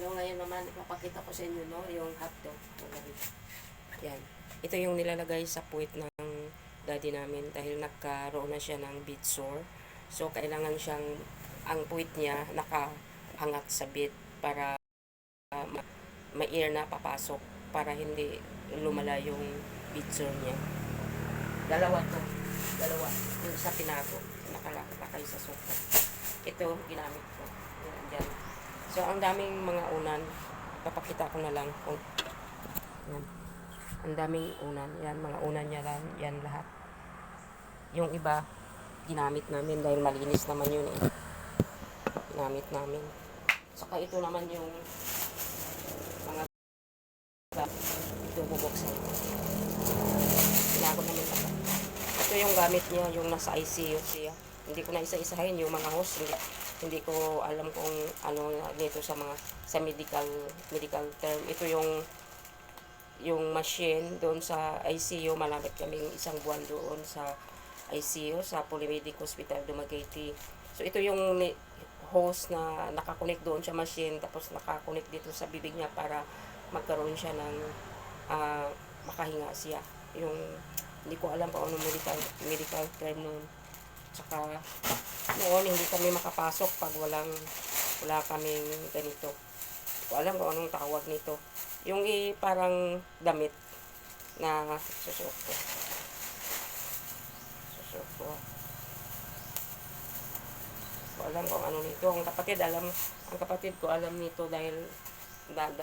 Hello, ngayon naman ipapakita ko sa inyo no, yung hotdog. Yan. Ito yung nilalagay sa puwit ng daddy namin dahil nagkaroon na siya ng bed sore. So, kailangan siyang, ang puwit niya nakahangat sa bed para uh, ma- ma-air na papasok para hindi lumala yung sore niya. Dalawa to. Dalawa. Yung sa pinago. Nakalakay sa sofa. Ito, ginamit ko. Yan, dyan. So, ang daming mga unan. Papakita ko na lang kung yan. Ang daming unan. Yan, mga unan niya lang. Yan lahat. Yung iba, ginamit namin dahil malinis naman yun eh. Ginamit namin. Saka ito naman yung mga ito bubuksan ko. Tinago namin ito. Ito yung gamit niya, yung nasa ICU siya. Hindi ko na isa-isahin yung mga host. Hindi, hindi ko alam kung ano nito sa mga sa medical medical term. Ito yung yung machine doon sa ICU. Malapit kaming isang buwan doon sa ICU sa Polymedic Hospital Dumaguete. So ito yung host na nakakonect doon sa machine tapos nakakonect dito sa bibig niya para magkaroon siya ng ah, makahinga siya. Yung hindi ko alam kung anong medical medical term noon. Tsaka noon hindi kami makapasok pag walang wala kaming ganito. Ko alam kung anong tawag nito. Yung i parang damit na susuot ko. Susuot ko. Ko alam kung ano nito. Ang kapatid alam, ang kapatid ko alam nito dahil dada